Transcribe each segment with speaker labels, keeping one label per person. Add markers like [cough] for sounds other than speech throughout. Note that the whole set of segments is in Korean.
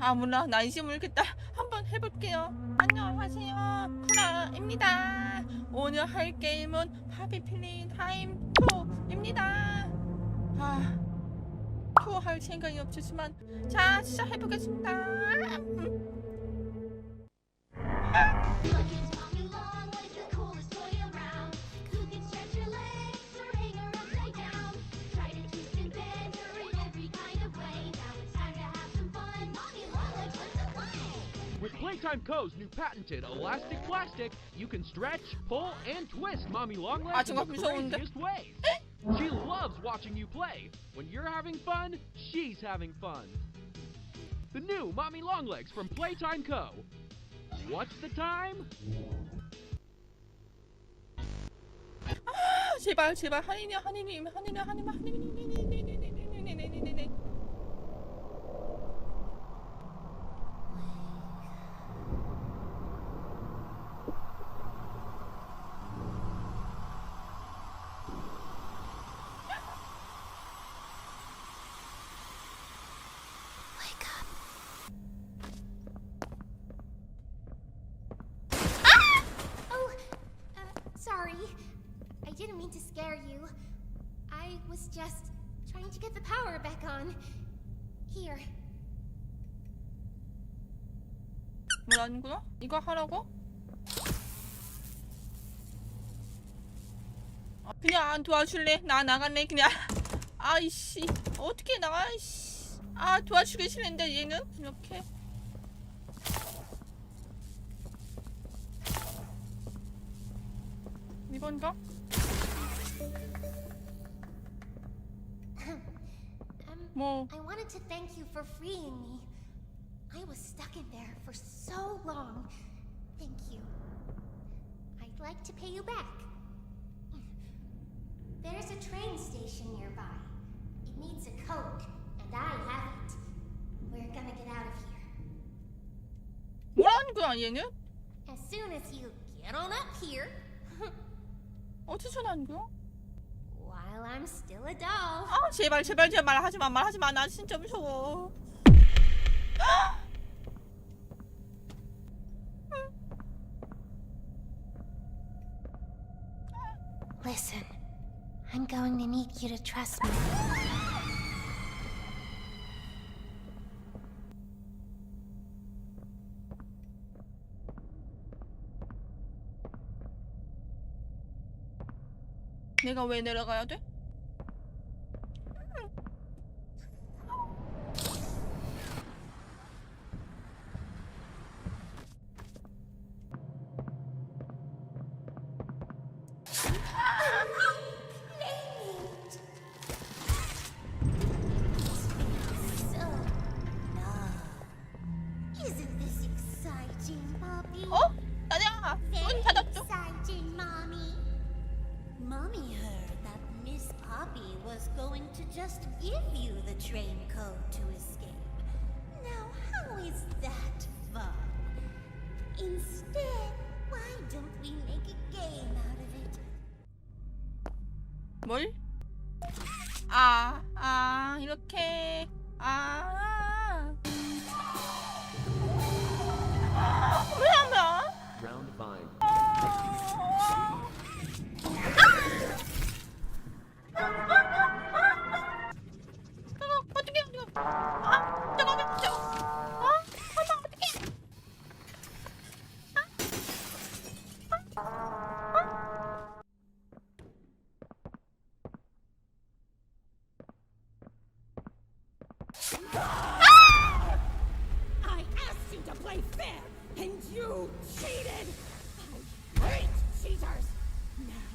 Speaker 1: 아무나 난시 모르겠다. 한번 해볼게요. 안녕하세요. 쿠라입니다. 오늘 할 게임은 파비필리 타임 2입니다. 아, 2할 생각이 없었지만 자, 시작해보겠습니다. 음.
Speaker 2: Play.
Speaker 3: With Playtime Co.'s new patented Elastic Plastic, you can stretch, pull, and twist Mommy Longlegs
Speaker 1: 아,
Speaker 3: in
Speaker 1: 저거
Speaker 3: the
Speaker 1: 무서운데?
Speaker 3: craziest ways. She loves watching you play. When you're having fun, she's having fun. The new Mommy Longlegs from Playtime Co. What's the time?
Speaker 1: 아, 제발 제발 하니님 하니님 하니님 하니님 하니님
Speaker 2: Wake was just trying to get the power back on. Here.
Speaker 1: 뭐라는 거야? 이거 하라고? 아, 그냥 안 도와줄래? 나 나갈래 그냥 아이씨 어떻게 나가 이씨 아 도와주기 싫은데 얘는 이렇게 이건가?
Speaker 2: Um,
Speaker 1: 뭐
Speaker 2: I wanted to thank you for freeing me. I was stuck in there for so long. Thank you. I'd like to pay you back. There's a train station nearby. It needs a code, and I have it. We're gonna get out of here.
Speaker 1: 뭐라는 거야 얘는?
Speaker 2: As soon as you get on up here, [laughs]
Speaker 1: 어디서 나는 거야?
Speaker 2: While I'm still a doll.
Speaker 1: 아 제발 제발 제발 말하지마 말하지마 나 진짜 무서워
Speaker 2: Listen, I'm going to need you to trust me.
Speaker 1: 내가 왜 내려가야 돼? 어? 문 닫았죠?
Speaker 2: exciting, Mommy.
Speaker 4: Mommy heard that Miss Poppy was going to just give you the train code to escape. Now, how is that fun? Instead, why don't we make a game out of it?
Speaker 1: 뭘? 아, 아, 이렇게. 아.
Speaker 5: Play fair, and you cheated! I hate cheaters! Now,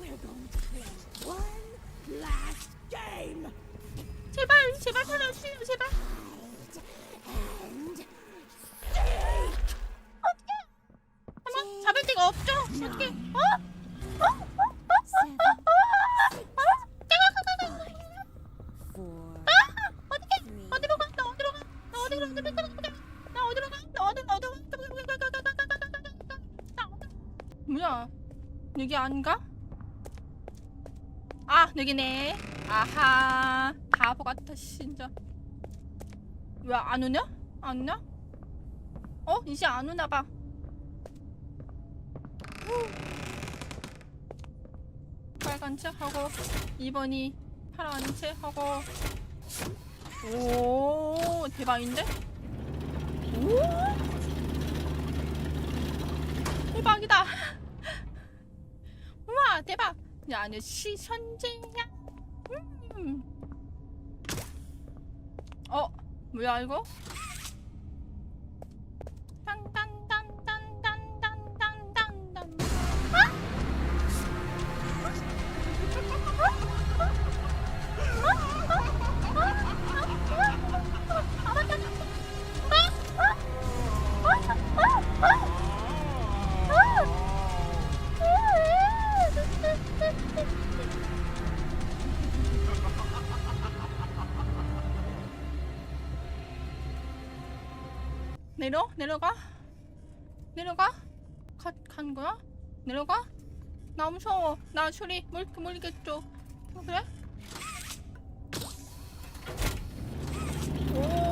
Speaker 5: we're going to play one last game!
Speaker 1: 제발, 제발 살려주세요, 제발.
Speaker 5: And
Speaker 1: 어떻게? 엄마, 잡을 데가 없죠? 어떻게? 어? 어? 여기네. 아하 바보 같아 진짜. 왜 안 오냐? 안 나? 어? 이제 안 오나 봐. 빨간 책 하고 2번이 파란 책 하고 오 대박인데? 오 대박이다. 우와 대박. 야는 시선제야. 음. 어 뭐야 이거? 내려? 내려가? 내려가? 가, 간 거야? 내려가? 나 무서워. 나 줄이 물 물겠죠. 어, 그래? 오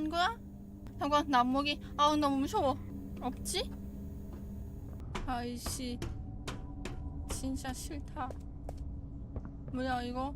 Speaker 1: 간 거야? 잠깐 남목이. 아우 너무 무서워. 없지? 아이씨. 진짜 싫다. 뭐야 이거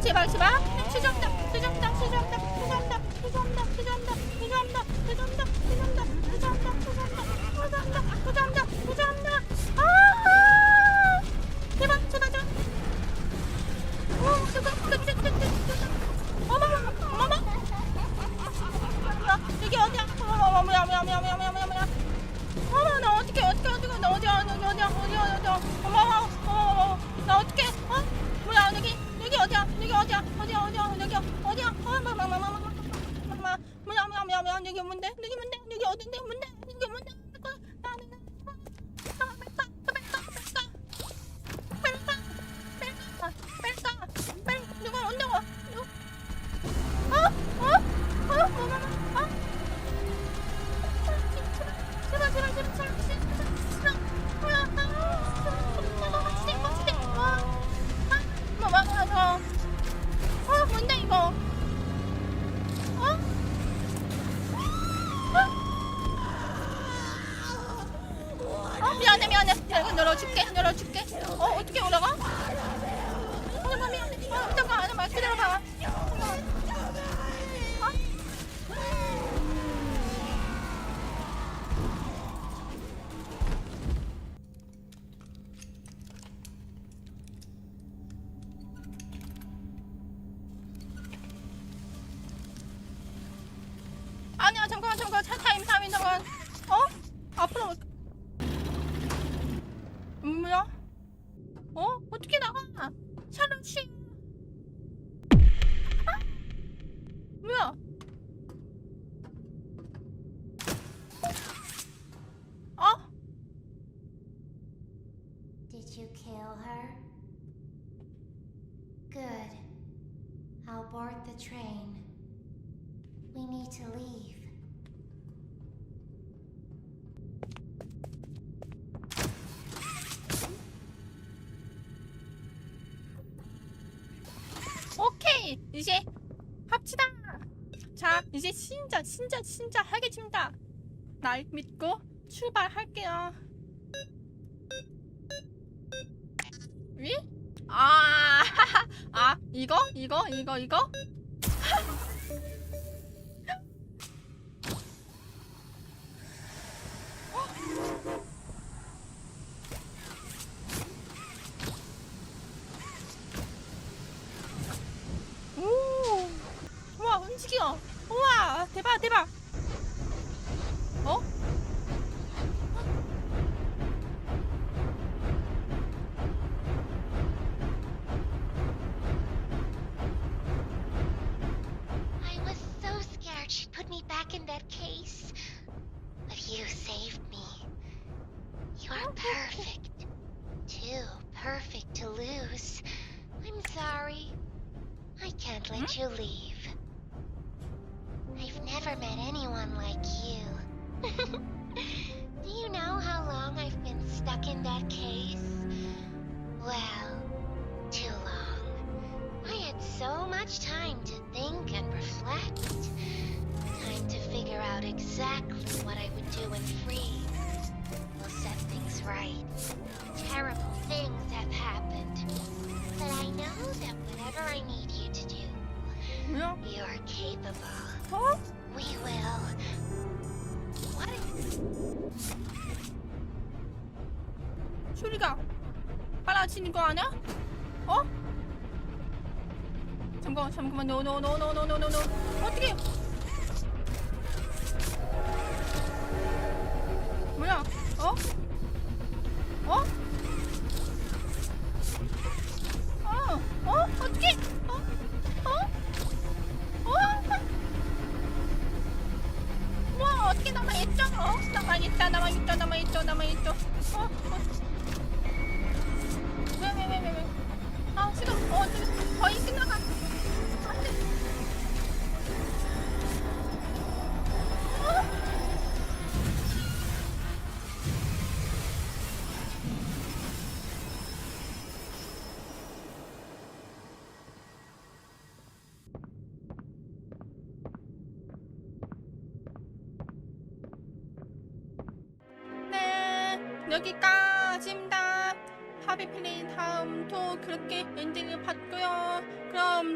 Speaker 1: 다 죄송합니다 죄송합니다 죄송합니다 죄송합니다 죄송합니다 죄송합니다 죄송합니다 죄송합니다 죄송합니다 아 제발 제발 제발 어 제발 제발 제발 제발 어머머 어머머 야, 여기 어디야 뭐야 뭐야 뭐야 뭐야 뭐야 뭐야 뭐야 어머 나 어떻게 어떻게 어떻게 나 어디야 어디야 어디야 어디야 어머 어머 어머 나 어떻게 어디야? 어디야 여기 어디야? 어마마마마마마 뭐야 뭐야 뭐야 뭐야 여기 뭔데? 여기 뭔데? 여기 어딘데? 뭔데? 여기 뭔데 줄게 어 어떻게 올라가? 어 잠깐 어 잠깐 기다려봐 어? 잠깐만 잠깐 차 타임 타임 잠깐 어? 앞으로 음, 뭐야? 어? 어떻게 나가? 차를 씨 아? 뭐야? 어?
Speaker 4: Did you kill her? board the train. We need to leave.
Speaker 1: 오케이 이제 합시다 자 이제 진짜 진짜 진짜 하겠습니다 날 믿고 출발할게요 위? 아, [laughs] 아 이거 이거 이거 이거
Speaker 4: You're perfect. Too perfect to lose. I'm sorry. I can't let hmm? you leave. I've never met anyone like you. [laughs] Do you know how long I've been stuck in that case? Well, too long. I had so much time to think and reflect. Time to figure out exactly what I would do when free. was right. Terrible things have happened. But I know that whatever I need you to do,
Speaker 1: 뭐야?
Speaker 4: you're capable.
Speaker 1: 어?
Speaker 4: We will. What is
Speaker 1: 슈리가 빨아치는 거 아냐? 어? 잠깐만 잠깐만 노노노노노노노 어떻게 뭐야? 어? 여기까지입니다. 하비 플레이 다음도 그렇게 엔딩을 받고요. 그럼